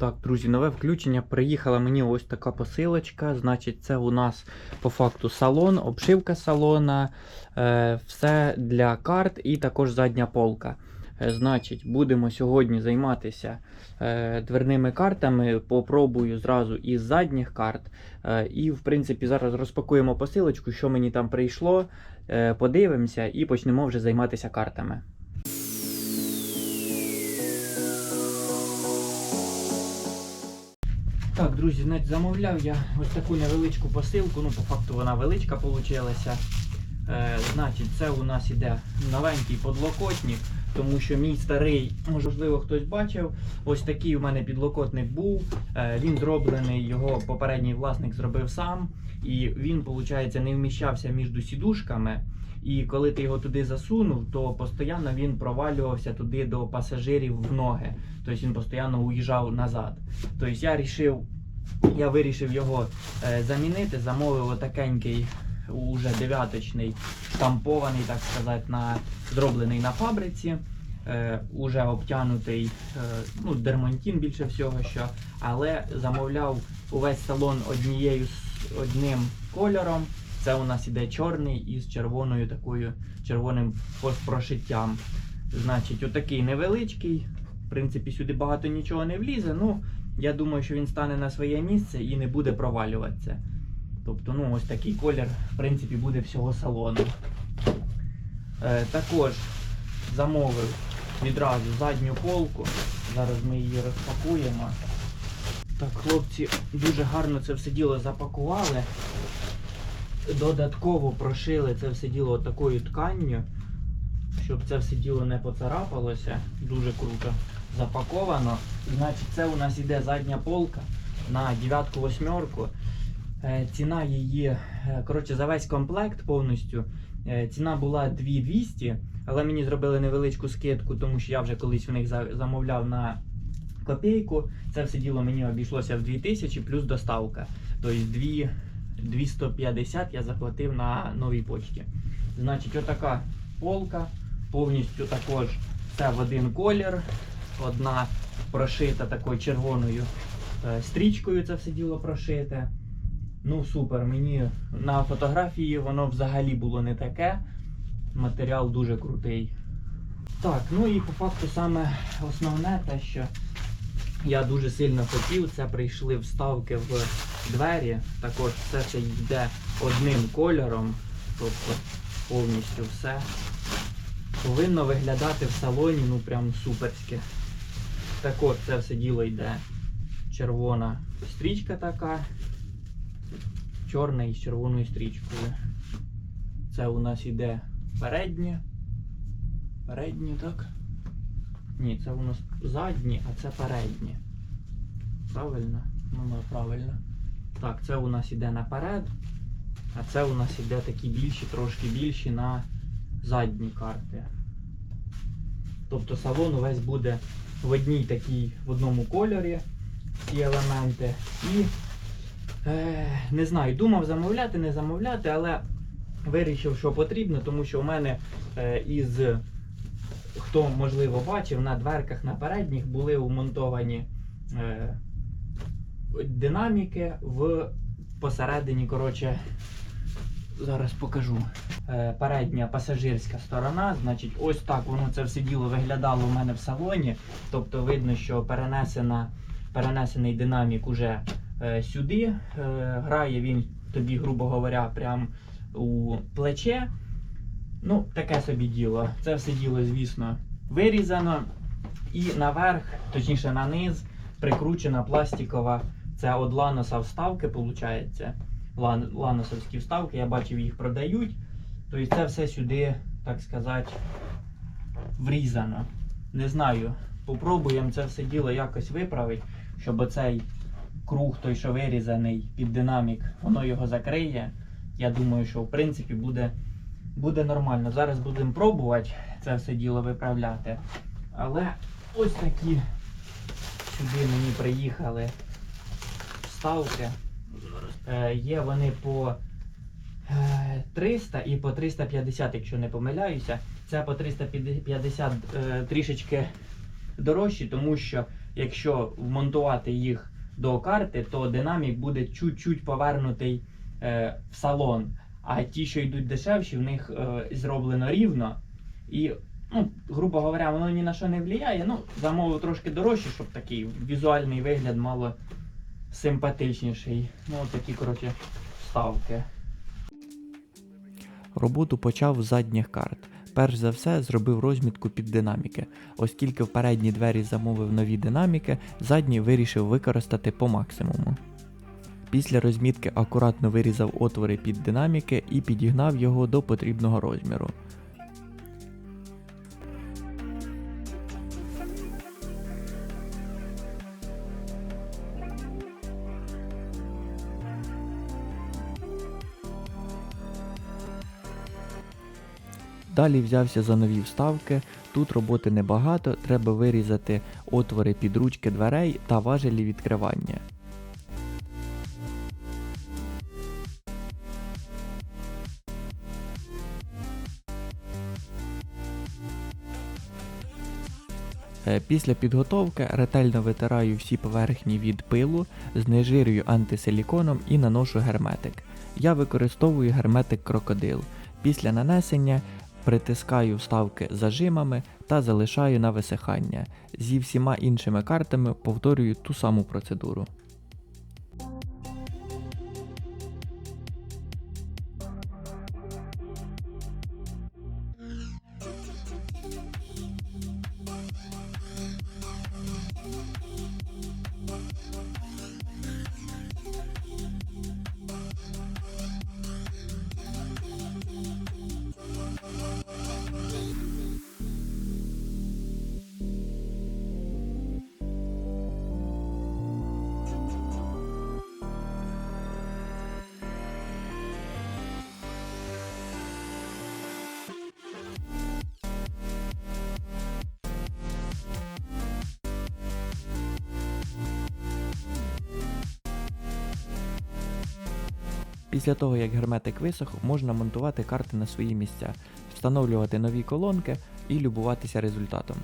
Так, друзі, нове включення. Приїхала мені ось така посилочка. Значить, це у нас по факту салон, обшивка салона, е, все для карт і також задня полка. Е, значить, будемо сьогодні займатися е, дверними картами. Попробую зразу із задніх карт. Е, і, в принципі, зараз розпакуємо посилочку, що мені там прийшло. Е, подивимося і почнемо вже займатися картами. Так, друзі, значить, замовляв я ось таку невеличку посилку. Ну, по факту вона величка вийшла. Е, значить, це у нас іде новенький подлокотник, тому що мій старий, можливо, хтось бачив. Ось такий у мене підлокотник був. Е, він зроблений, його попередній власник зробив сам. І він, виходить, не вміщався між сідушками. І коли ти його туди засунув, то постійно він провалювався туди до пасажирів в ноги. Тобто він постійно уїжджав назад. Тобто я рішив, я вирішив його е, замінити, замовив отакенький уже дев'яточний, штампований, так сказати, на, зроблений на фабриці. Е, уже обтянутий е, ну, дермантін більше всього, що, але замовляв увесь салон однією одним кольором. Це у нас іде чорний із червоною такою червоним прошиттям. Значить, отакий невеличкий. В принципі, сюди багато нічого не влізе. Ну, я думаю, що він стане на своє місце і не буде провалюватися. Тобто, ну, ось такий колір, в принципі, буде всього салону. Е, також замовив відразу задню полку. Зараз ми її розпакуємо. Так, хлопці дуже гарно це все діло запакували. Додатково прошили це все діло такою тканню, щоб це все діло не поцарапалося. Дуже круто запаковано. Значить, це у нас іде задня полка на дев'ятку восьмерку. Е, Ціна її, е, коротше, за весь комплект повністю. е, Ціна була 2200, але мені зробили невеличку скидку, тому що я вже колись у них замовляв на копійку. Це все діло мені обійшлося в 2000 плюс доставка. Тобто 250 я заплатив на новій почті. Значить, отака полка, повністю також це в один колір. Одна прошита такою червоною е, стрічкою, це все діло прошите. Ну, супер, мені на фотографії воно взагалі було не таке. Матеріал дуже крутий. Так, ну і по факту саме основне те, що я дуже сильно хотів, це прийшли вставки в двері. Також все це йде одним кольором, тобто повністю все. Повинно виглядати в салоні, ну прям суперське. Також це все діло йде червона стрічка така. Чорна із червоною стрічкою. Це у нас іде переднє. Переднє, так? Ні, це у нас заднє, а це переднє. Правильно? Ну, правильно. Так, це у нас іде наперед, а це у нас іде такі більші, трошки більші на задні карти. Тобто салон увесь буде в одній такій, в одному кольорі ці елементи. І не знаю, думав замовляти, не замовляти, але вирішив, що потрібно, тому що у мене е, із хто можливо бачив, на дверках на передніх були вмонтовані е, динаміки в посередині, коротше, зараз покажу. Е, передня пасажирська сторона, значить, ось так воно це все діло виглядало у мене в салоні. Тобто видно, що перенесена, перенесений динамік уже е, сюди. Е, грає він тобі, грубо говоря, прям у плече. Ну, таке собі діло. Це все діло, звісно, вирізано. І наверх, точніше на низ, прикручена пластикова. Це от ланоса вставки, виходить. Лан, ланосовські вставки, я бачив, їх продають. Тобто це все сюди, так сказати, врізано. Не знаю. Попробуємо це все діло якось виправити, щоб оцей круг, той, що вирізаний під динамік, воно його закриє. Я думаю, що в принципі буде буде нормально. Зараз будемо пробувати це все діло виправляти. Але ось такі сюди мені приїхали вставки. Е, є вони по е, 300 і по 350, якщо не помиляюся. Це по 350 е, трішечки дорожчі, тому що якщо вмонтувати їх до карти, то динамік буде чуть-чуть повернутий е, в салон. А ті, що йдуть дешевші, в них е, зроблено рівно. І, ну, грубо говоря, воно ні на що не впливає. Ну, замовив трошки дорожче, щоб такий візуальний вигляд мало симпатичніший. Ну, такі, коротше, вставки. Роботу почав з задніх карт. Перш за все зробив розмітку під динаміки. Оскільки в передні двері замовив нові динаміки, задні вирішив використати по максимуму. Після розмітки акуратно вирізав отвори під динаміки і підігнав його до потрібного розміру. Далі взявся за нові вставки. Тут роботи небагато, треба вирізати отвори під ручки дверей та важелі відкривання. Е, Після підготовки ретельно витираю всі поверхні від пилу, знежирюю антисиліконом і наношу герметик. Я використовую герметик крокодил. Після нанесення притискаю вставки зажимами та залишаю на висихання. Зі всіма іншими картами повторюю ту саму процедуру. Після того, як герметик висох, можна монтувати карти на свої місця, встановлювати нові колонки і любуватися результатом.